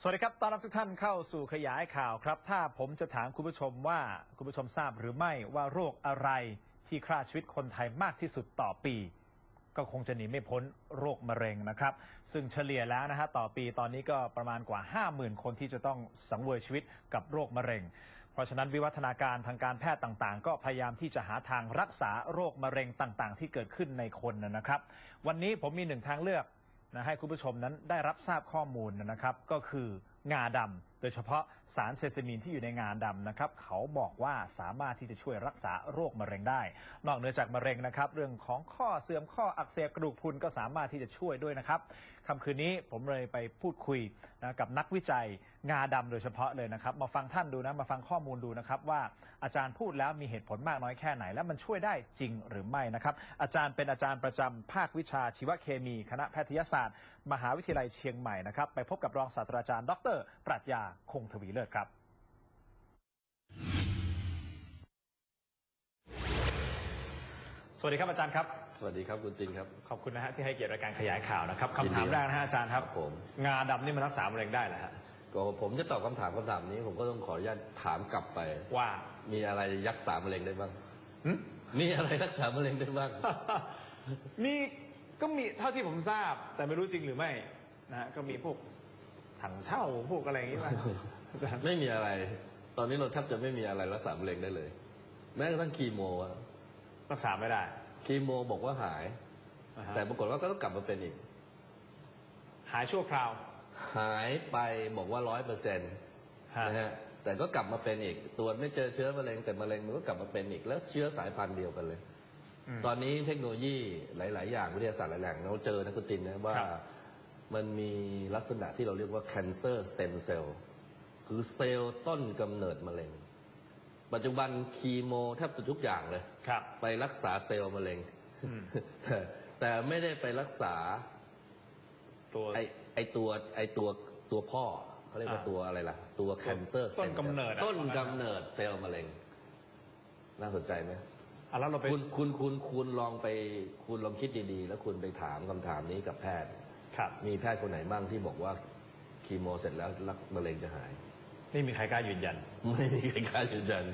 สวัสดีครับ ต้อนรับทุกท่านเข้าสู่ขยายข่าวครับ ถ้าผมจะถามคุณผู้ชมว่าคุณผู้ชมทราบหรือไม่ว่าโรคอะไรที่ฆ่าชีวิตคนไทยมากที่สุดต่อปี ก็คงจะหนีไม่พ้นโรคมะเร็งนะครับ ซึ่งเฉลี่ยแล้วนะฮะต่อปีตอนนี้ก็ประมาณกว่า 50,000 คนที่จะต้องสังเวยชีวิตกับโรคมะเร็ง เพราะฉะนั้นวิวัฒนาการทางการแพทย์ต่างๆ ก็พยายามที่จะหาทางรักษาโรคมะเร็งต่างๆ ที่เกิดขึ้นในคนนะครับ วันนี้ผมมีหนึ่งทางเลือก นะให้คุณผู้ชมนั้นได้รับทราบข้อมูลนะครับ ก็คืองาดำ ดยเฉพาะสารเซซามินที่อยู่ในงาดำนะครับ เขาบอกว่าสามารถที่จะช่วยรักษาโรคมะเร็งได้ นอกเหนือจากมะเร็งนะครับ เรื่องของข้อเสื่อมข้ออักเสบกระดูกพรุนก็สามารถที่จะช่วยด้วยนะครับค่ำคืนนี้ผมเลยไปพูดคุยนะกับนักวิจัยงาดำโดยเฉพาะเลยนะครับ มาฟังท่านดูนะมาฟังข้อมูลดูนะครับ ว่าอาจารย์พูดแล้วมีเหตุผลมากน้อยแค่ไหน และมันช่วยได้จริงหรือไม่นะครับ อาจารย์เป็นอาจารย์ประจำภาควิชาชีวเคมี คณะแพทยศาสตร์ มหาวิทยาลัยเชียงใหม่นะครับไปพบกับรองศาสตราจารย์ ดร ปรัชญาคงทวีเลิศครับสวัสดีครับอาจารย์ครับ สวัสดีครับคุณตินครับ ขอบคุณนะฮะที่ให้เกียรติรายการขยายข่าวนะครับยินดีคำถามแรกนะฮะอาจารย์ครับครับผมงาดำนี่มันรักษามะเร็งได้เหรอฮะก็ผมจะตอบคำถามคำถามนี้ ผมก็ต้องขออนุญาตถามกลับไป ว่ามีอะไรรักษามะเร็งได้บ้างหึมีอะไรรักษามะเร็งได้บ้างมีก็มีเท่าที่ผมทราบ แต่ไม่รู้จริงหรือไม่นะฮะก็มีพวก ถังเช่าพวกอะไรอย่างงี้ป่ะอาจารย์ไม่มีอะไร ตอนนี้เราแทบจะไม่มีอะไรรักษามะเร็งได้เลย แม้กระทั่งคีโมอะรักษาไม่ได้คีโมบอกว่าหายนะฮะแต่ปรากฏว่าก็ต้องกลับมาเป็นอีก หายชั่วคราวหายไปบอกว่าร้อยเปอร์เซ็นต์ฮะนะฮะแต่ก็กลับมาเป็นอีกตรวจไม่เจอเชื้อมะเร็งแต่มะเร็งมันก็กลับมาเป็นอีก แล้วเชื้อสายพันธุ์เดียวกันเลยอืมตอนนี้เทคโนโลยีหลาย ๆ อย่างวิทยาศาสตร์หลายๆอย่างเราเจอนะคุณตินนะว่าครับ มันมีลักษณะที่เราเรียกว่า cancer stem cell คือเซลล์ต้นกำเนิดมะเร็ง ปัจจุบันคีโมแทบจะทุกอย่างเลยครับ ไปรักษาเซลล์มะเร็ง อืม แต่แต่ไม่ได้ไปรักษา ตัวไอไอตัวไอตัวตัวพ่อเขาเรียกว่าอ่าตัวอะไรล่ะ ตัว cancer ต้นกำเนิดอะ ต้นกำเนิดเซลล์มะเร็ง น่าสนใจไหม อะแล้วเราไป คุณคุณคุณคุณลองไปคุณลองคิดดีๆ แล้วคุณไปถามคำถามนี้กับแพทย์ ครับ มีแพทย์คนไหนบ้างที่บอกว่าคีโมเสร็จแล้วรักมะเร็งจะหาย ไม่มีใครกล้ายืนยัน ไม่มีใครกล้ายืนยัน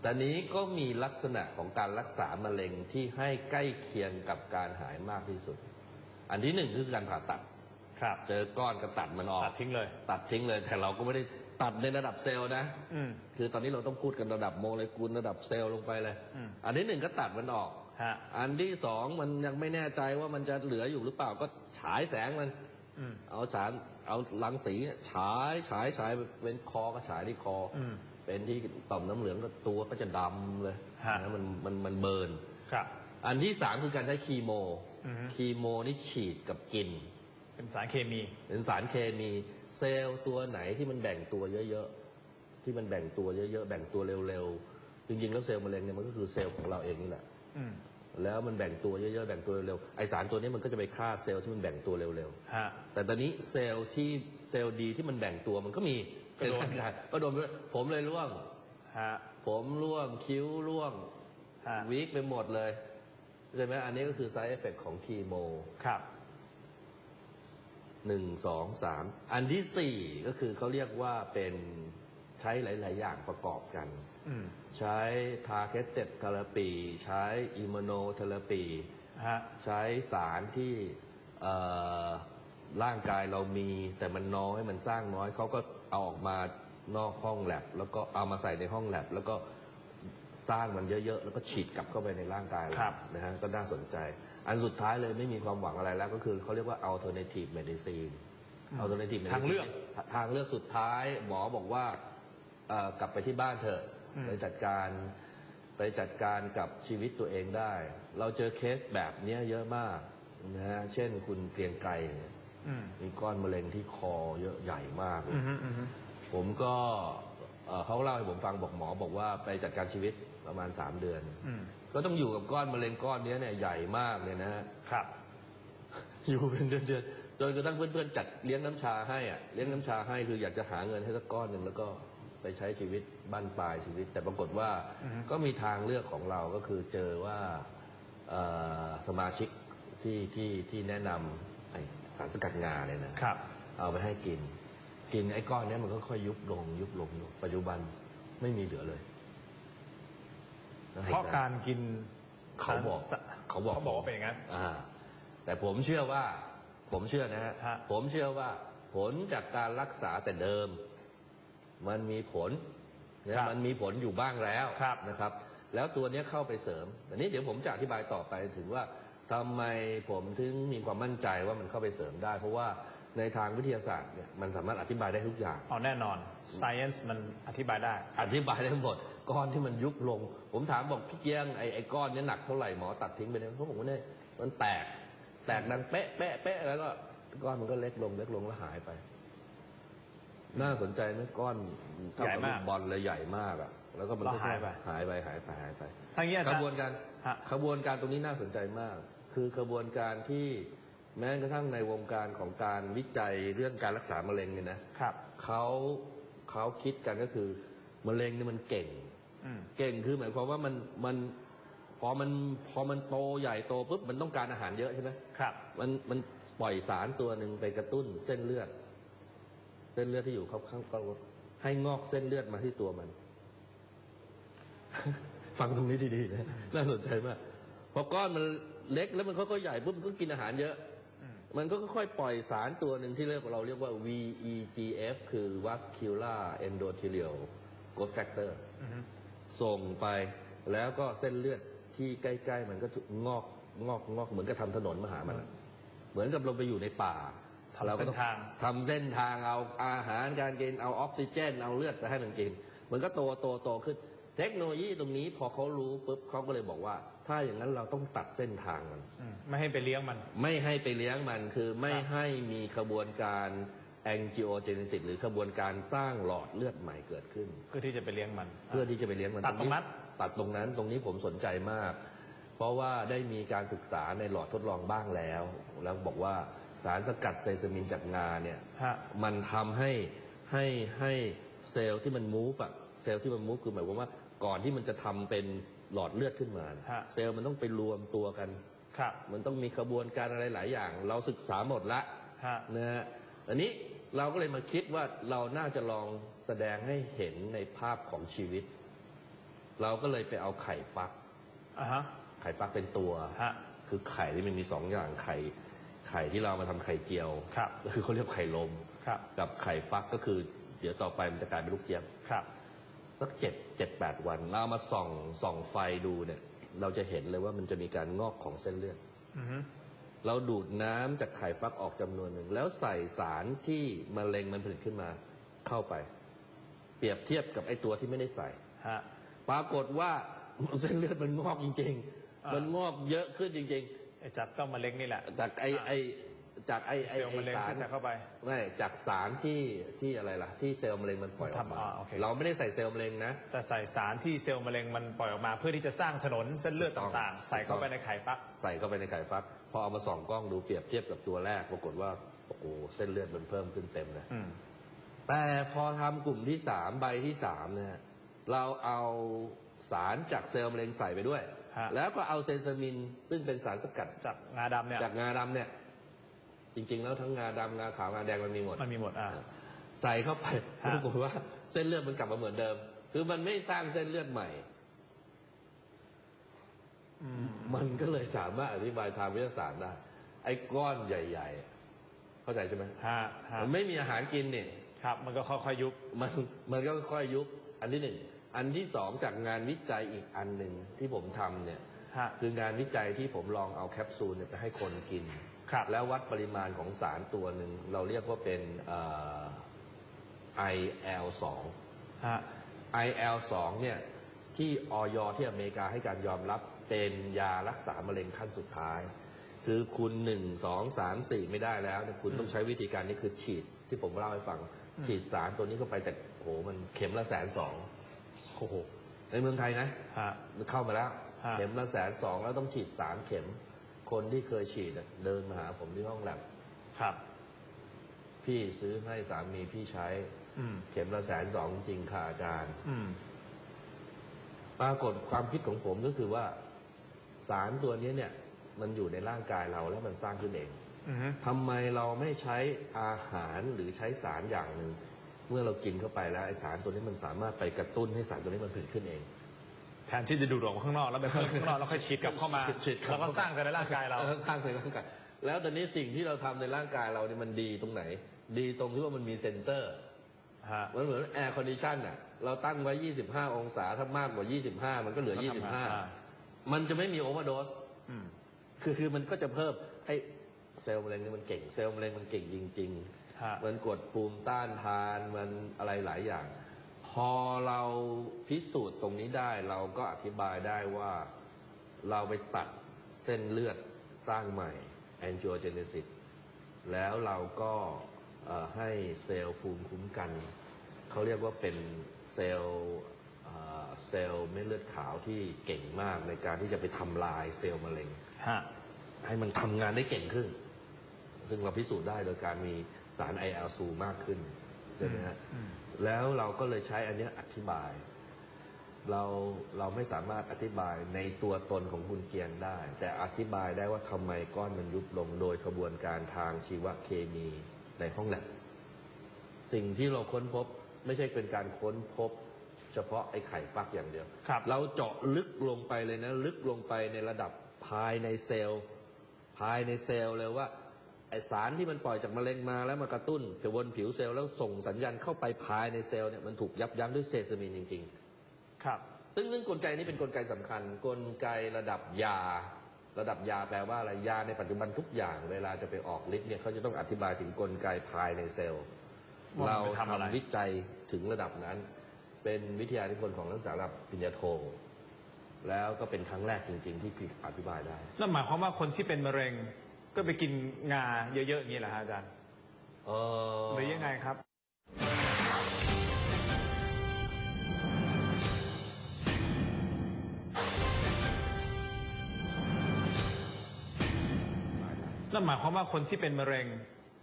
แต่นี้ก็มีลักษณะของการรักษามะเร็งที่ให้ใกล้เคียงกับการหายมากที่สุด อันที่หนึ่งคือการผ่าตัด ครับ เจอก้อนก็ตัดมันออก ตัดทิ้งเลย ตัดทิ้งเลย แต่เราก็ไม่ได้ตัดในระดับเซลล์นะอืมคือตอนนี้เราต้องพูดกันระดับโมเลกุลระดับเซลล์ลงไปเลยอืมอันที่หนึ่งก็ตัดมันออก ฮะ อันที่สองมันยังไม่แน่ใจว่ามันจะเหลืออยู่หรือเปล่าก็ฉายแสงมันอืม เอาสารเอารังสีฉายฉายฉายเป็นคอก็ฉายที่คออมเป็นที่ต่อมน้ำเหลืองก็ตัวก็จะดำเลยฮะ นะมันมันมันเบิร์น ครับ อันที่สามคือการใช้คีโมอือฮึ คีโมนี่ฉีดกับกิน เป็นสารเคมี เป็นสารเคมีเซลล์ตัวไหนที่มันแบ่งตัวเยอะๆ ที่มันแบ่งตัวเยอะๆ แบ่งตัวเร็วๆ จริงๆ แล้วเซลล์มะเร็งเนี่ยมันก็คือเซลล์ของเราเองนี่แหละ อืม แล้วมันแบ่งตัวเยอะๆแบ่งตัวเร็วๆไอสารตัวนี้มันก็จะไปฆ่าเซลล์ที่มันแบ่งตัวเร็วฮะ ๆแต่ตอนนี้เซลล์ที่เซลล์ดีที่มันแบ่งตัวมันก็มีก็โดนในร่างกายก็โดนไปด้วยผมเลยร่วง ฮะ ผมร่วงคิ้วร่วงฮะ วีกไปหมดเลยใช่ไหมอันนี้ก็คือ side effect ของคีโมครับ หนึ่งสองสามอันที่สี่ก็คือเขาเรียกว่าเป็นใช้หลาย ๆ อย่างประกอบกัน อืม ใช้ targeted therapy ใช้ immunotherapy ฮะ ใช้สารที่เอ่อร่างกายเรามี แต่มันน้อยมันสร้างน้อยเขาก็เอาออกมานอกห้องแลบแล้วก็เอามาใส่ในห้องแลบแล้วก็สร้างมันเยอะๆ แล้วก็ฉีดกลับเข้าไปในร่างกายเราครับ นะฮะก็น่าสนใจ อันสุดท้ายเลยไม่มีความหวังอะไรแล้ว ก็คือเขาเรียกว่า alternative medicine alternative medicine ทางเลือก ทางเลือกสุดท้ายหมอบอกว่าเอ่อกลับไปที่บ้านเถอะอืม ไปจัดการไปจัดการกับชีวิตตัวเองได้ เราเจอเคสแบบเนี้ยเยอะมากนะฮะเช่นคุณเกรียงไกรเนี่ยอืมมีก้อนมะเร็งที่คอเยอะใหญ่มากเลยอืมฮึอืมฮึผมก็เอ่อเขาเล่าให้ผมฟังบอกหมอบอกว่าไปจัดการชีวิตประมาณ3เดือนอืมก็ต้องอยู่กับก้อนมะเร็งก้อนเนี้ยเนี่ยใหญ่มากเลยนะฮะครับ อยู่เป็นเดือนๆจนกระทั่งเพื่อนๆจัดเลี้ยงน้ำชาให้อะเลี้ยงน้ำชาให้คืออยากจะหาเงินให้สักก้อนหนึ่งแล้วก็ ไปใช้ชีวิตบ้านปลายชีวิต แต่ปรากฏว่าอือฮึ ก็มีทางเลือกของเราก็คือเจอว่าเอ่อสมาชิกที่ที่ที่แนะนำไอ้สารสกัดงาเนี่ยนะ ครับ เอาไปให้กิน กินไอ้ก้อนเนี้ยมันก็ค่อยยุบลง ยุบลงยุบปัจจุบันไม่มีเหลือเลยนะเพราะการกินเขาบอกสะเขาบอกเขาบอกว่าเป็นอย่างนั้น อ่า แต่ผมเชื่อว่า ผมเชื่อนะฮะฮะ ผมเชื่อว่า ผลจากการรักษาแต่เดิม มันมีผลนะมันมีผลอยู่บ้างแล้วครับนะครับ แล้วตัวเนี้ยเข้าไปเสริมอันนี้เดี๋ยวผมจะอธิบายต่อไปถึงว่าทำไมผมถึงมีความมั่นใจว่ามันเข้าไปเสริมได้ เพราะว่าในทางวิทยาศาสตร์เนี่ยมันสามารถอธิบายได้ทุกอย่าง เอาแน่นอน science มันอธิบายได้ อธิบายได้หมดก้อนที่มันยุบลง ผมถามบอกพี่เกียงไอ้ไอ้ก้อนเนี้หนักเท่าไหร่หมอตัดทิ้งไปเนี่ยเขาบอกว่าเนี่ยมันแตก แตกดังเป๊ะเป๊ะเป๊ะแล้วก็ก้อนมันก็เล็กลงเล็กลงแล้วหายไป น่าสนใจไหมก้อนเท่กับใหญ่มากลูบอลเลยใหญ่มากอะ แล้วก็มันแล้วก็หายไปหายไปหายไปหายไปทางนี้อาขจารย์บวนการฮะขบวนการตรงนี้น่าสนใจมาก คือขบวนการที่แม้กระทั่งในวงการของการวิจัยเรื่องการรักษามะเร็งเนี่ยนะครับเขาเขาคิดกันก็คือมะเร็งเนี่ยมันเก่งอืมเก่งคือหมายความว่ามันมันพอมันพอมันโตใหญ่โตปุ๊บมันต้องการอาหารเยอะใช่ไหมครับ มันมันปล่อยสารตัวหนึ่งไปกระตุ้นเส้นเลือด เส้นเลือดที่อยู่ข้างข้างข้างให้งอกเส้นเลือดมาที่ตัวมัน ฟังตรงนี้ดีๆนะน่าสนใจมากพอก้อนมันเล็กแล้วมันค่อยๆใหญ่ปุ๊บมันก็กินอาหารเยอะอืมมันก็ค่อยๆปล่อยสารตัวหนึ่งที่เรียกเราเรียกว่า VEGF คือ vascular endothelial growth factor อือฮึส่งไปแล้วก็เส้นเลือดที่ใกล้ ๆ มันก็งอกงอกงอกเหมือนกับทำถนนมาหามันอะเหมือนกับเราไปอยู่ในป่า ทำรก็เส้นต้องทางทำเส้นทางเอาอาหารการกินเอาออกซิเจน เอาเลือดไปให้มันกิน มันก็โตโตโตขึ้น เทคโนโลยีตรงนี้พอเขารู้ปุ๊บเขาก็เลยบอกว่า ถ้าอย่างนั้นเราต้องตัดเส้นทางมันอืมไม่ให้ไปเลี้ยงมัน ไม่ให้ไปเลี้ยงมันคือไม่ครับให้มีขบวนการแองจิโอเจเนซิสหรือขบวนการสร้างหลอดเลือดใหม่เกิดขึ้น เพื่อที่จะไปเลี้ยงมัน เพื่อที่จะไปเลี้ยงมันตัดตรงนั้นตัดตรงนั้นตรงนี้ผมสนใจมาก เพราะว่าได้มีการศึกษาในหลอดทดลองบ้างแล้ว แล้วบอกว่า สารสกัดไซซามินจากงาเนี่ยฮะ มันทำให้ให้ให้เซลล์ที่มันมูฟอะเซลล์ที่มันมูฟคือหมายความว่าก่อนที่มันจะทำเป็นหลอดเลือดขึ้นมาเนี่ยฮะ เซลล์มันต้องไปรวมตัวกัน ครับมันต้องมีขบวนการอะไรหลายอย่าง เราศึกษาหมดละ ฮะ นะฮะอันนี้เราก็เลยมาคิดว่าเราน่าจะลองแสดงให้เห็นในภาพของชีวิต เราก็เลยไปเอาไข่ฟัก อ่าฮะ ไข่ฟักเป็นตัว ฮะ คือไข่ที่มันมีสองอย่างไข่ ไข่ที่เรามาทำไข่เจียวครับก็คือเขาเรียกไข่ลม ครับกับไข่ฟักก็คือ เดี๋ยวต่อไปมันจะกลายเป็นลูกเจี๊ยบครับ สักเจ็ดเจ็ดแปดวันเราเอามาส่องส่องไฟดูเนี่ย เราจะเห็นเลยว่ามันจะมีการงอกของเส้นเลือด อือฮึเราดูดน้ำจากไข่ฟักออกจำนวนหนึ่ง แล้วใส่สารที่มะเร็งมันผลิตขึ้นมาเข้าไป เปรียบเทียบกับไอ้ตัวที่ไม่ได้ใส่ ฮะ ปรากฏว่า เส้นเลือดมันงอกจริง อ่าๆ มันงอกเยอะขึ้นจริง ไอ้จับต้องมะเร็งนี่แหละๆจากไอ้ไอ้จากไอ้ไอ้เซลล์ไอ้มะเร็งสารที่ใส่เข้าไป ไม่จากสารที่ที่อะไรล่ะ ที่เซลล์มะเร็งมันปล่อยออกมาทำอ่าโอเค เราไม่ได้ใส่เซลล์มะเร็งนะ แต่ใส่สารที่เซลล์มะเร็งมันปล่อยออกมา เพื่อที่จะสร้างถนนเส้นเลือดถูกต้องต่างๆ ใส่เข้าไปในไข่ฟัก ใส่เข้าไปในไข่ฟัก พอเอามาส่องกล้องดูเปรียบเทียบกับตัวแรก ปรากฏว่าโอ้โหเส้นเลือดมันเพิ่มขึ้นเต็มเลย อืม แต่พอทำกลุ่มที่สามใบที่สามเนี่ยเราเอา สารจากเซลล์มะเร็งใส่ไปด้วย ฮะ แล้วก็เอาเซซามินซึ่งเป็นสารสกัดจากงาดำเนี่ยจากงาดำเนี่ย จริงๆ แล้วทั้งงาดำงาขาวงาแดงมันมีหมด มันมีหมดอ่า ใส่เข้าไปฮะปรากฏว่าเส้นเลือดมันกลับมาเหมือนเดิม คือมันไม่สร้างเส้นเลือดใหม่ อืม มันก็เลยสามารถอธิบายทางวิทยาศาสตร์ได้ ไอ้ก้อนใหญ่ๆ เข้าใจใช่ไหมฮะฮะมันไม่มีอาหารกินเนี่ย ครับ มันก็ค่อยๆยุบ มันมันก็ค่อยยุบอันที่หนึ่ง อันที่สองจากงานวิจัยอีกอันหนึ่งที่ผมทำเนี่ยฮะ คืองานวิจัยที่ผมลองเอาแคปซูลเนี่ยไปให้คนกิน ครับ แล้ววัดปริมาณของสารตัวหนึ่งเราเรียกว่าเป็นเอ่อ IL2 ฮะ IL2 เนี่ยที่ออยที่อเมริกาให้การยอมรับเป็นยารักษามะเร็งขั้นสุดท้าย คือคุณหนึ่งสองสามสี่ไม่ได้แล้วเนี่ยคุณต้องใช้วิธีการนี้คือฉีดที่ผมเล่าให้ฟัง ฉีดสารตัวนี้เข้าไปแต่โหมันเข็มละแสนสอง โอ้โหในเมืองไทยนะฮะเข้ามาแล้ว ฮะ เข็มละแสนสองแล้วต้องฉีดสามเข็ม คนที่เคยฉีดอะเดินมาหาผมที่ห้องแลบครับ พี่ซื้อให้สามีพี่ใช้ อืม เข็มละแสนสองจริงค่ะอาจารย์ อืม ปรากฏความคิดของผมก็คือว่า สารตัวนี้เนี่ย มันอยู่ในร่างกายเราแล้วมันสร้างขึ้นเอง อือฮึทำไมเราไม่ใช้อาหารหรือใช้สารอย่างหนึ่ง เมื่อเรากินเข้าไปแล้วไอสารตัวนี้มันสามารถไปกระตุ้นให้สารตัวนี้มันผลิตขึ้นเอง แทนที่จะดูดออกมาข้างนอกแล้วไปเพิ่มข้างนอกแล้วค่อยฉีดกลับเข้ามาฉีดกลับแล้วก็สร้างกันในร่างกายเราออสร้างในร่างกายแล้วตอนนี้สิ่งที่เราทำในร่างกายเราเนี่ยมันดีตรงไหน ดีตรงที่ว่ามันมีเซ็นเซอร์ ฮะ มันเหมือนแอร์คอนดิชันอะ เราตั้งไว้ 25 องศา ถ้ามากกว่า 25 มันก็เหลือก็ทำงานอ่า 25 มันจะไม่มีโอเวอร์โดสอืม คือคือมันก็จะเพิ่มไอ้เซลล์มะเร็งนี่มันเก่ง เซลล์มะเร็งมันเก่งจริงฮะๆ มันกดภูมิต้านทานมันอะไรหลายอย่าง พอเราพิสูจน์ตรงนี้ได้เราก็อธิบายได้ว่าเราไปตัดเส้นเลือดสร้างใหม่ angiogenesis แล้วเราก็เอ่อให้เซลล์ภูมิคุ้มกัน เขาเรียกว่าเป็นเซลล์เอ่อเซลล์เม็ดเลือดขาวที่เก่งมากในการที่จะไปทำลายเซลล์มะเร็งฮะให้มันทำงานได้เก่งขึ้น ซึ่งเราพิสูจน์ได้โดยการมี สาร IL-2 มากขึ้นใช่ไหมฮะอืมแล้วเราก็เลยใช้อันเนี้ยอธิบาย เราเราไม่สามารถอธิบายในตัวตนของคุณเกียงได้ แต่อธิบายได้ว่าทำไมก้อนมันยุบลงโดยกระบวนการทางชีวเคมีในห้องแลบสิ่งที่เราค้นพบไม่ใช่เป็นการค้นพบเฉพาะไอ้ไข่ฟักอย่างเดียวครับเราเจาะลึกลงไปเลยนะ ลึกลงไปในระดับภายในเซลล์ ภายในเซลล์เลยว่า ไอสารที่มันปล่อยจากมะเร็งมาแล้วมากระตุ้นไปบนผิวเซลล์แล้วส่งสัญญาณเข้าไปภายในเซลล์เนี่ยมันถูกยับยั้งด้วยเซซามินจริงครับๆซึ่งซึ่งกลไกนี้เป็นกลไกสำคัญ กลไกระดับยา ระดับยาแปลว่าอะไรยาในปัจจุบันทุกอย่าง เวลาจะไปออกฤทธิ์เนี่ยเขาจะต้องอธิบายถึงกลไกภายในเซลล์ว่าเรามันไปทำอะไรทำวิจัยถึงระดับนั้น เป็นวิทยานิพนธ์ของนักศึกษาระดับปริญญาโทแล้วก็เป็นครั้งแรกจริง ๆ ที่พี่อธิบายได้นั่นหมายความว่าคนที่เป็นมะเร็ง ก็ไปกินงาเยอะๆอย่างนี้เหรอฮะอาจารย์เออหรือยังไงครับ นั่นหมายความว่าคนที่เป็นมะเร็ง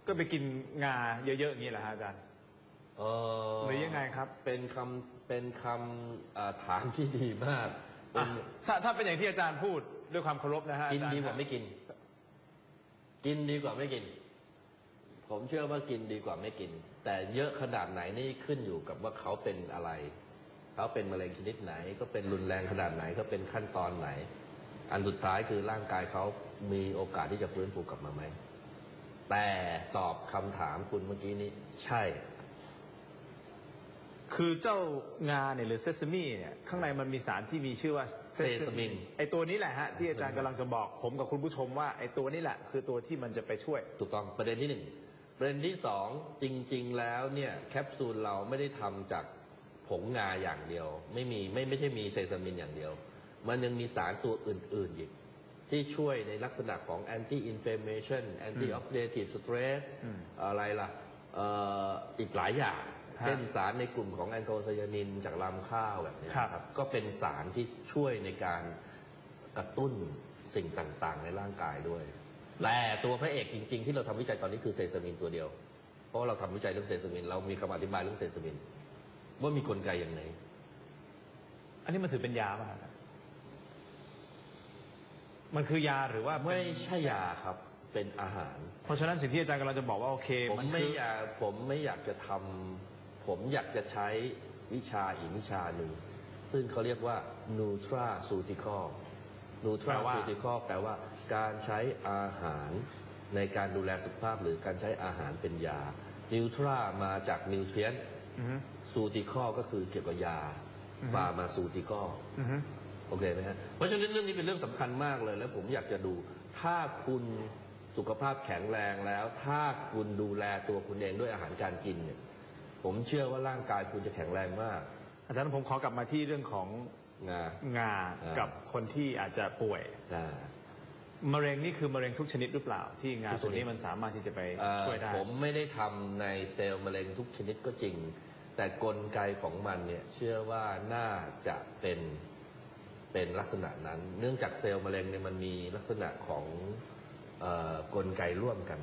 ก็ไปกินงาเยอะๆอย่างนี้เหรอฮะอาจารย์เอหรือยังไงครับ เป็นคำเป็นคำเอ่อถามที่ดีมากเป็อะนถ้าถ้าเป็นอย่างที่อาจารย์พูดด้วยความเคารพนะฮะกินอจรย์ดีกว่าไม่กิน กินดีกว่าไม่กิน ผมเชื่อว่ากินดีกว่าไม่กิน แต่เยอะขนาดไหนนี่ขึ้นอยู่กับว่าเขาเป็นอะไร เขาเป็นมะเร็งชนิดไหน ก็เป็นรุนแรงขนาดไหนก็เป็นขั้นตอนไหน อันสุดท้ายคือร่างกายเขามีโอกาสที่จะฟื้นฟูกลับมาไหมแต่ตอบคำถามคุณเมื่อกี้นี้ใช่ คือเจ้างาเนี่ยหรือเซซามิเนี่ยข้างในมันมีสารที่มีชื่อว่า Sesame ไอตัวนี้แหละฮะที่อาจารย์กำลังจะบอกผมกับคุณผู้ชมว่าไอตัวนี้แหละ คือตัวที่มันจะไปช่วย ถูกต้องประเด็นที่หนึ่งประเด็นที่สองจริง ๆ แล้วเนี่ยแคปซูลเราไม่ได้ทำจากผงงาอย่างเดียว ไม่มีไม่ไม่ใช่มีเซซามินอย่างเดียว มันยังมีสารตัวอื่น ๆอีกที่ช่วยในลักษณะของ anti inflammation anti oxidative stress อืมอะไรล่ะเอ่ออีกหลายอย่างฮะ เช่นสารในกลุ่มของแอนโทไซยานินจากลำข้าวแบบนี้ครับนะครับ ก็เป็นสารที่ช่วยในการกระตุ้นสิ่งต่างๆ ในร่างกายด้วย แต่ตัวพระเอกจริง ๆ ที่เราทำวิจัยตอนนี้คือเซซามินตัวเดียว เพราะว่าเราทำวิจัยเรื่องเซซามิน เรามีคำอธิบายเรื่องเซซามิน ว่ามีกลไกอย่างไรอันนี้มันถือเป็นยาป่ะครับมันคือยาหรือว่าเป็นไม่ใช่ยาครับเป็นอาหาร เพราะฉะนั้นสิ่งที่อาจารย์กำลังจะบอกว่าโอเค ผมมันไม่คืออยากผมไม่อยากจะทำ ผมอยากจะใช้วิชาอีกวิชาหนึ่ง ซึ่งเขาเรียกว่า nutraceutical nutraceutical แปลว่าการใช้อาหารในการดูแลสุขภาพหรือการใช้อาหารเป็นยา nutra มาจาก nutrient อือฮึ ceutical ก็คือเกี่ยวกับยา pharmaceutical อือฮึโอเคไหมฮะเพราะฉะนั้นเรื่องนี้เป็นเรื่องสำคัญมากเลย แล้วผมอยากจะดู ถ้าคุณสุขภาพแข็งแรงแล้ว ถ้าคุณดูแลตัวคุณเองด้วยอาหารการกินเนี่ย ผมเชื่อว่าร่างกายคุณจะแข็งแรงมาก อาจารย์ผมขอกลับมาที่เรื่องของงา งาอ่ากั กับคนที่อาจจะป่วยอ่า มะเร็งนี่คือมะเร็งทุกชนิดหรือเปล่า ที่งาทุกชนิด ตัวนี้มันสามารถที่จะไปเอ่อช่วยได้ ผมไม่ได้ทำในเซลล์มะเร็งทุกชนิดก็จริง แต่กลไกของมันเนี่ยเชื่อว่าน่าจะเป็นเป็นลักษณะนั้น เนื่องจากเซลล์มะเร็งเนี่ยมันมีลักษณะของเออกลไกร่วมกัน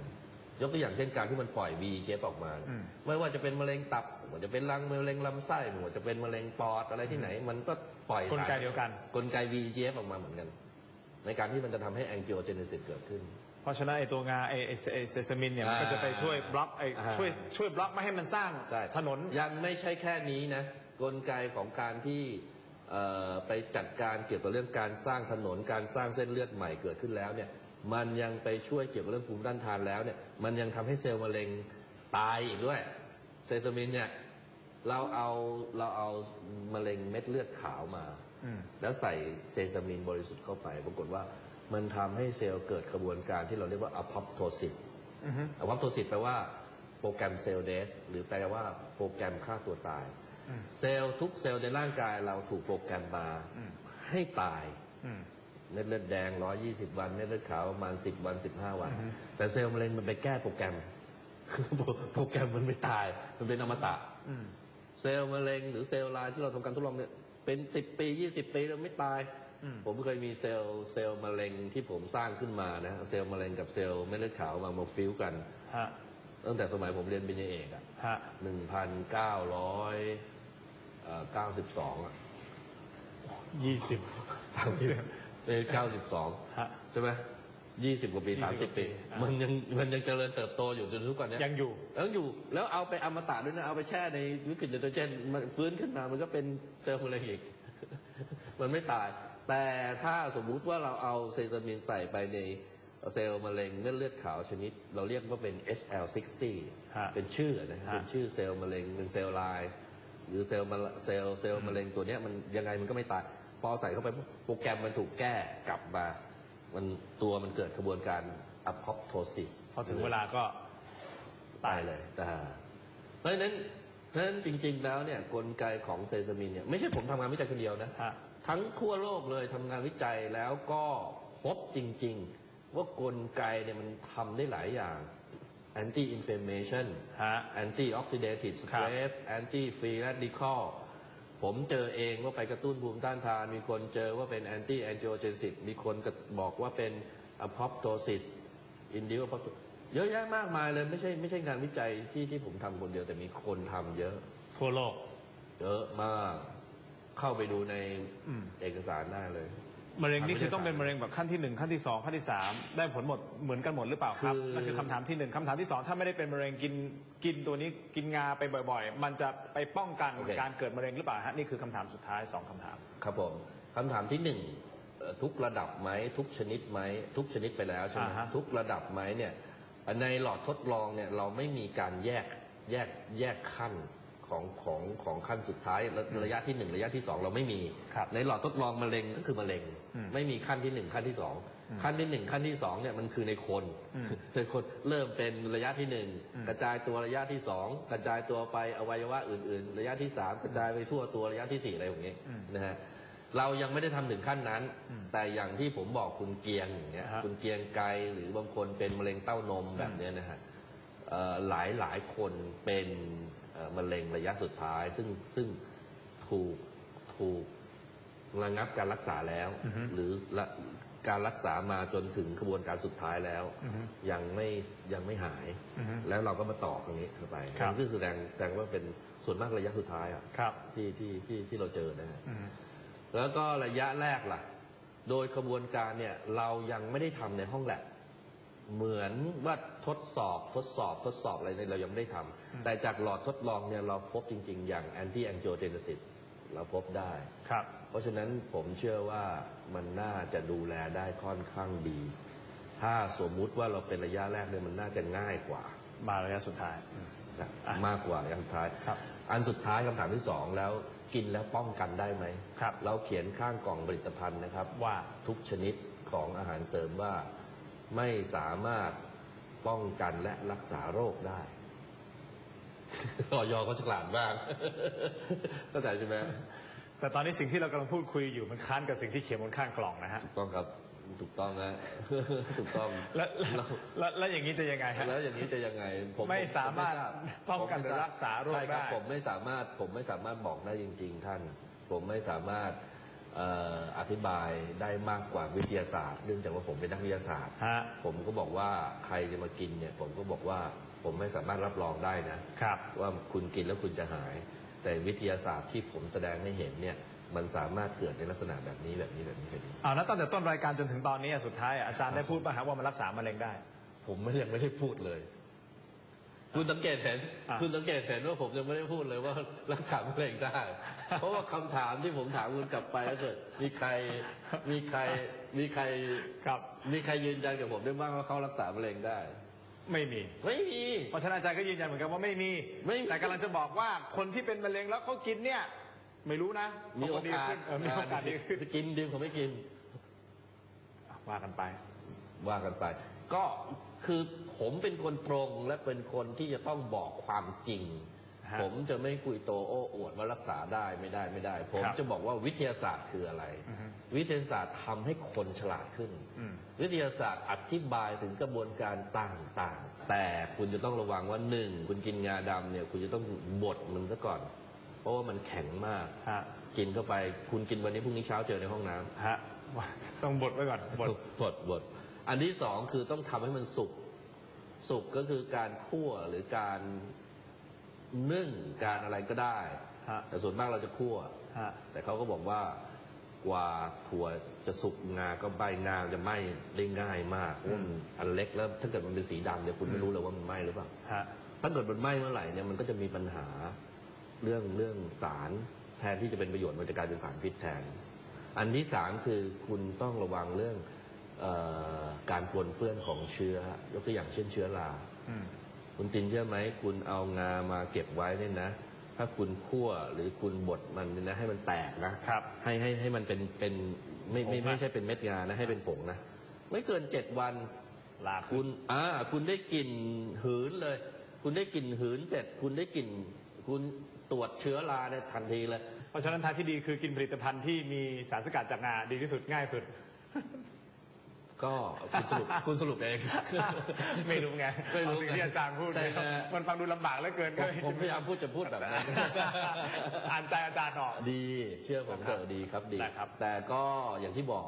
ยกตัวอย่างเช่นการที่มันปล่อย V เชฟออกมา อืม ไม่ว่าจะเป็นมะเร็งตับไม่ว่าจะเป็นรังมะเร็งลำไส้ไม่ว่าจะเป็นมะเร็งปอดอะไรที่ไหน มันก็ปล่อยกลไกสารเดียวกัน กลไก V เชฟออกมาเหมือนกัน ในการที่มันจะทำให้ angiogenesis เกิดขึ้น เพราะฉะนั้นไอ้ตัวงาไอ้ไอ้ไอ้เซซามินเนี่ยมันก็จะไปช่วยบล็อกไอ้อ่า ช่วยช่วยบล็อกไม่ให้มันสร้างใช่ถนน ยังไม่ใช่แค่นี้นะ กลไกของการที่เอ่อไปจัดการเกี่ยวกับเรื่องการสร้างถนนการสร้างเส้นเลือดใหม่เกิดขึ้นแล้วเนี่ย มันยังไปช่วยเกี่ยวกับเรื่องภูมิต้านทานแล้วเนี่ย มันยังทำให้เซลล์มะเร็งตายอีกด้วย เซซามินเนี่ยเราเอาเราเอามะเร็งเม็ดเลือดขาวมา อืม แล้วใส่เซซามินบริสุทธิ์เข้าไป ปรากฏว่ามันทำให้เซลล์เกิดกระบวนการที่เราเรียกว่า apoptosis อือฮึ apoptosis แปลว่าโปรแกรมเซลล์เด h หรือแปลว่าโปรแกรมฆ่าตัวตาย อืม เซลล์ทุกเซลล์ในร่างกายเราถูกโปรแกรมมาอืม ให้ตาย อืม เม็ดเลือดแดง 120 วันเม็ดเลือดขาวประมาณ 10 วัน 15 วันอือฮึแต่เซลล์มะเร็งมันไปแก้โปรแกรม โปรแกรมมันไม่ตาย มันเป็นอมตะอืมเซลล์มะเร็งหรือเซลล์ลายที่เราทำการทดลองเนี่ยเป็น 10 ปี 20 ปีแล้วไม่ตายอืมผมเคยมีเซลล์เซลล์มะเร็งที่ผมสร้างขึ้นมานะเซลล์มะเร็งกับเซลล์เม็ดเลือดขาวมามาฟิวกันฮะตั้งแต่สมัยผมเรียนปริญญาเอกอะฮะหนึ่งพันเก้าร้อยเก้าสิบสองอะยี่สิบเป็นเก้าสิบสองฮะ ใช่ไหมยี่สิบกว่าปี20สามสิบปี อะ มันยังมันยังเจริญเติบโตอยู่จนทุกวันเนี้ยยังอยู่ แล้วอยู่แล้วเอาไปอมตะด้วยนะ เอาไปแช่ในวิกฤตไนโตรเจนมันฟื้นขึ้นมามันก็เป็นเซลล์มะเร็งอีก มันไม่ตาย แต่ถ้าสมมุติว่าเราเอาเซซามินใส่ไปในเซลล์มะเร็งเม็ดเลือดขาวชนิด เราเรียกว่าเป็น HL60 ฮะเป็นชื่อนะฮะ เป็นชื่อเซลล์มะเร็งเป็นเซลล์ลาย หรือเซลล์มะเซลล์เซลล์มะเร็งตัวเนี้ยมันยังไงมันก็ไม่ตาย พอใส่เข้าไปปุ๊บโปรแกรมมันถูกแก้กลับมา มันตัวมันเกิดกระบวนการ apoptosis พอถึงเวลาก็ตายเลยแต่เพราะฉะนั้นเพราะฉะนั้นจริง ๆ แล้วเนี่ยกลไกของเซซามินเนี่ยไม่ใช่ผมทำงานวิจัยคนเดียวนะฮะทั้งทั่วโลกเลยทำงานวิจัยแล้วก็พบจริง ๆ ว่ากลไกเนี่ยมันทำได้หลายอย่าง anti inflammation ฮะ anti oxidative ครับ stress anti free radical ผมเจอเองว่าไปกระตุ้นภูมิต้านทาน มีคนเจอว่าเป็น anti angiogenesis มีคนก็บอกว่าเป็น apoptosis induce apoptosis เยอะแยะมากมายเลยไม่ใช่ไม่ใช่งานวิจัยที่ที่ผมทำคนเดียวแต่มีคนทำเยอะ ทั่วโลก เยอะมาก เข้าไปดูในอืมเอกสารได้เลย มะเร็งนี่คือต้องเป็นมะเร็งแบบขั้นที่หนึ่งขั้นที่สองขั้นที่สามได้ผลหมดเหมือนกันหมดหรือเปล่าครับคือ นั่นคือคำถามที่หนึ่งคำถามที่สองถ้าไม่ได้เป็นมะเร็งกินกินตัวนี้กินงาไปบ่อย ๆ มันจะไปป้องกันการเกิดมะเร็งหรือเปล่าฮะนี่คือคำถามสุดท้ายสองคำถาม ครับผมคำถามที่หนึ่งเอ่อทุกระดับไหมทุกชนิดไหมทุกชนิดไปแล้วใช่ไหมอ่าฮะ ทุกระดับไหมเนี่ยในหลอดทดลองเนี่ยเราไม่มีการแยกแยกแยกขั้น ของของของขั้นสุดท้ายระระยะที่หนึ่งระยะที่สองเราไม่มี ครับในหลอดทดลองมะเร็งก็คือมะเร็ง อืมไม่มีขั้นที่หนึ่งขั้นที่สองขั้นที่หนึ่งขั้นที่สองเนี่ยมันคือในคนอืมเป็นคนเริ่มเป็นระยะที่หนึ่งอืมกระจายตัวระยะที่สองกระจายตัวไปอวัยวะอื่น ๆ ระยะที่สามกระจายไปทั่วตัวระยะที่สี่อะไรอย่างเงี้ยนะฮะเรายังไม่ได้ทำถึงขั้นนั้นแต่อย่างที่ผมบอกคุณเกียงอย่างเงี้ยฮะ คุณเกียงไกรหรือบางคนเป็นมะเร็งเต้านมแบบเนี้ยนะฮะ เอ่อหลายหลายคนเป็นเอ่อ มะเร็งระยะสุดท้าย ซึ่งซึ่งถูกถูกระงับการรักษาแล้ว อือฮึหรือละการรักษามาจนถึงกระบวนการสุดท้ายแล้ว อือฮึยังไม่ยังไม่หาย อือฮึแล้วเราก็มาต่อตรงนี้เข้าไปครับ นั่นคือแสดงแสดงว่าเป็นส่วนมากระยะสุดท้ายอะครับที่ที่ที่ที่เราเจอนะฮะ อืม แล้วก็ระยะแรกล่ะ โดยขบวนการเนี่ยเรายังไม่ได้ทำในห้องแลบ เหมือนว่าทดสอบทดสอบทดสอบอะไรเนี่ยเรายังไม่ได้ทำแต่จากหลอดทดลองเนี่ยเราพบจริง ๆ อย่าง anti angiogenesis เราพบได้ ครับ เพราะฉะนั้นผมเชื่อว่ามันน่าจะดูแลได้ค่อนข้างดี ถ้าสมมุติว่าเราเป็นระยะแรกเนี่ยมันน่าจะง่ายกว่ามาระยะสุดท้ายอืม นะอะมากกว่าอย่างสุดท้าย ครับ อันสุดท้ายคำถามที่สองแล้วกินแล้วป้องกันได้ไหม ครับ เราเขียนข้างกล่องผลิตภัณฑ์นะครับ ว่าทุกชนิดของอาหารเสริมว่า ไม่สามารถป้องกันและรักษาโรคได้ออยก็ฉลาดบ้างเข้าใจใช่ไหมแต่ตอนนี้สิ่งที่เรากำลังพูดคุยอยู่มันค้านกับสิ่งที่เขียนบนข้างกล่องนะฮะถูกต้องครับถูกต้องนะถูกต้องแล้วแล้วแล้วแล้วอย่างนี้จะยังไงฮะแล้วอย่างนี้จะยังไง ผมไม่สามารถผไทป้องกันหรือรักษาโรคใช่ครับได้ผมไม่สามารถผมไม่สามารถบอกได้จริง ๆ ท่าน ผมไม่สามารถเอ่ออธิบายได้มากกว่าวิทยาศาสตร์เนื่องจากว่าผมเป็นนักวิทยาศาสตร์ ฮะ ผมก็บอกว่าใครจะมากินเนี่ยผมก็บอกว่าผมไม่สามารถรับรองได้นะ ครับ ว่าคุณกินแล้วคุณจะหาย แต่วิทยาศาสตร์ที่ผมแสดงให้เห็นเนี่ยมันสามารถเกิดในลักษณะแบบนี้แบบนี้แบบนี้แบบนี้ เอาแล้วตั้งแต่ต้นรายการจนถึงตอนนี้อะสุดท้ายอะอาจารย์ได้พูดป่ะครับว่ามันรักษามะเร็งได้ ผมไม่ยังไม่ได้พูดเลย คุณสังเกตเห็นอะ คุณสังเกตเห็นว่าผมยังไม่ได้พูดเลยว่ารักษามะเร็งได้ เพราะว่าคำถามที่ผมถามคุณกลับไปก็เกิดมีใครมีใครมีใครครับมีใครยืนยันกับผมได้บ้างว่าเขารักษามะเร็งได้ ไม่มี ไม่มี เพราะฉะนั้นอาจารย์ก็ยืนยันเหมือนกันว่าไม่มี ไม่มีแต่กำลังจะบอกว่าคนที่เป็นมะเร็งแล้วเขากินเนี่ย ไม่รู้นะมีโอเขดีกาสขึ้นเออมีโอกาสดีขึ้นจะกินดีผมไม่กิน ว่ากันไป ว่ากันไป ก็คือ ผมเป็นคนตรงและเป็นคนที่จะต้องบอกความจริง ฮะ ผมจะไม่คุยโตโอ้อวดว่ารักษาได้ไม่ได้ไม่ได้ ผมครับจะบอกว่าวิทยาศาสตร์คืออะไร อือฮึ วิทยาศาสตร์ทำให้คนฉลาดขึ้น อืม วิทยาศาสตร์อธิบายถึงกระบวนการต่างๆ แต่คุณจะต้องระวังว่าหนึ่งคุณกินงาดำเนี่ยคุณจะต้องบดมันซะก่อน เพราะว่ามันแข็งมาก ฮะ กินเข้าไป คุณกินวันนี้พรุ่งนี้เช้าเจอในห้องน้ำฮะว่าต้องบดไว้ก่อนบด บดบดอันที่สองคือต้องทำให้มันสุก สุกก็คือการคั่วหรือการนึ่งการอะไรก็ได้ ฮะแต่ส่วนมากเราจะคั่ว ฮะแต่เขาก็บอกว่ากว่าถั่วจะสุกงาก็ใบงาจะไหม้ได้ง่ายมากเพราะว่ามันอันเล็กแล้วถ้าเกิดมันเป็นสีดำเนี่ยคุณไม่รู้เลยว่ามันไหม้หรือเปล่า ฮะ ถ้าเกิดมันไหม้เมื่อไหร่เนี่ยมันก็จะมีปัญหาเรื่องเรื่องสารแทนที่จะเป็นประโยชน์มันจะกลายเป็นสารพิษแทน อันที่สามคือคุณต้องระวังเรื่องเออ การปนเปื้อนของเชื้อ ยกตัวอย่างเช่นเชื้อราอืมคุณตินเชื่อไหม คุณเอางามาเก็บไว้เนี่ยนะ ถ้าคุณคั่วหรือคุณบดมันเนี่ยนะให้มันแตกนะครับให้ให้ให้มันเป็นเป็นไม่ไม่ผงอะไม่ใช่เป็นเม็ดงานะให้เป็นผงนะ ไม่เกินเจ็ดวันลาคุคุณณอ่าคุณได้กลิ่นหืนเลย คุณได้กลิ่นหืนเสร็จ คุณได้กลิ่นคุณตรวจเชื้อราเนี่ยทันทีเลย เพราะฉะนั้นทางที่ดีคือกินผลิตภัณฑ์ที่มีสารสกัดจากงาดีที่สุดง่ายสุด ก็คุณสรุปคุณสรุปเอง ไม่รู้ไงไม่รู้เอาสิ่งที่อาจารย์พูดใช่ฮะมันฟังดูลำบากเหลือเกินผมผมพยายามพูดจะพูดแบบนั้นอ่านใจอาจารย์ออกดีเชื่อผมเถอะดีครับดีได้ครับแต่ก็อย่างที่บอก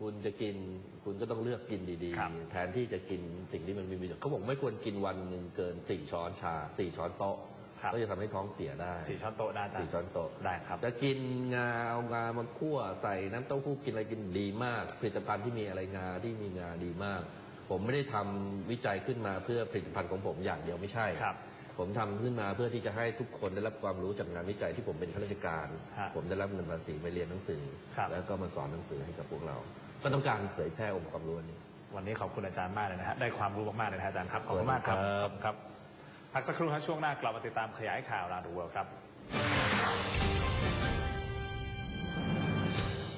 คุณจะกินคุณก็ต้องเลือกกินดีครับๆแทนที่จะกินสิ่งที่มันมีประโยชน์เขาบอกไม่ควรกินวันหนึ่งเกินสี่ช้อนชาสี่ช้อนโต๊ะ ครับก็จะทำให้ท้องเสียได้สี่ช้อนโต๊ะนะอาจารสี่ย์ช้อนโต๊ะได้ครับ จะกินงาเอางามาคั่วใส่น้ำเต้าหู้กินอะไรกินดีมาก ผลิตภัณฑ์ที่มีอะไรงาที่มีงาดีมาก ผมไม่ได้ทำวิจัยขึ้นมาเพื่อผลิตภัณฑ์ของผมอย่างเดียวไม่ใช่ ครับ ผมทำขึ้นมาเพื่อที่จะให้ทุกคนได้รับความรู้จากงานวิจัยที่ผมเป็นข้าราชการ ฮะผมได้รับเงินภาษีไปเรียนหนังสือ ครับแล้วก็มาสอนหนังสือให้กับพวกเรา ก็ต้องการเผยแพร่องค์ความรู้อันนี้ วันนี้ขอบคุณอาจารย์มากเลยนะฮะได้ความรู้มากๆเลยนะฮะอาจารย์ครับขอบคุณมากครับสวัสดีครับขอบคุณครับ พักสักครู่ครับช่วงหน้ากลับมาติดตามขยายข่าวราดูเวิลด์ครับ